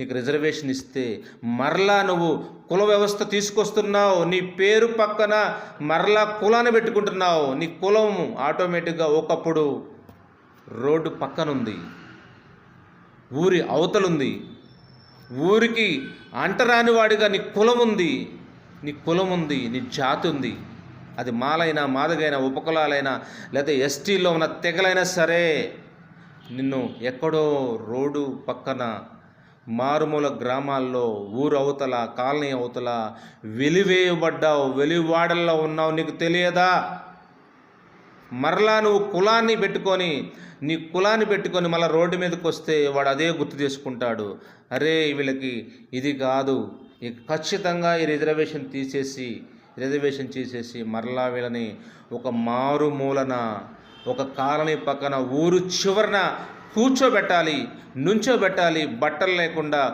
నీకు రిజర్వేషన్ ఇస్తే మరలా నువ్వు కుల వ్యవస్థ తీసుకొస్తున్నావు. నీ పేరు పక్కన మరలా కులాన్ని పెట్టుకుంటున్నావు. నీ కులం ఆటోమేటిక్గా ఒకప్పుడు రోడ్డు పక్కనుంది. ఊరి అవతలుంది. ఊరికి అంటరాని వాడిగా నీ కులం ఉంది నీ కులం ఉంది నీ జాతి ఉంది అది మాలైనా మాదగైనా ఉపకులాలైనా లేదా ఎస్టీలో ఉన్న తెగలైనా సరే నిన్ను ఎక్కడో రోడ్డు పక్కన మారుమూల గ్రామాల్లో ఊరు అవతల కాలనీ అవతల వెలివేయబడ్డావు వెలివాడల్లో ఉన్నావు నీకు తెలియదా? మరలా నువ్వు కులాన్ని పెట్టుకొని నీ కులాన్ని పెట్టుకొని మళ్ళీ రోడ్డు మీదకి వస్తే వాడు అదే గుర్తు చేసుకుంటాడు. అరే వీళ్ళకి ఇది కాదు. ఇక ఖచ్చితంగా ఈ రిజర్వేషన్ తీసేసి రిజర్వేషన్ చేసేసి మరలా వీళ్ళని ఒక మారుమూలన ఒక కాలనీ పక్కన ఊరు చివరన కూర్చోబెట్టాలి నుంచోబెట్టాలి బట్టలు లేకుండా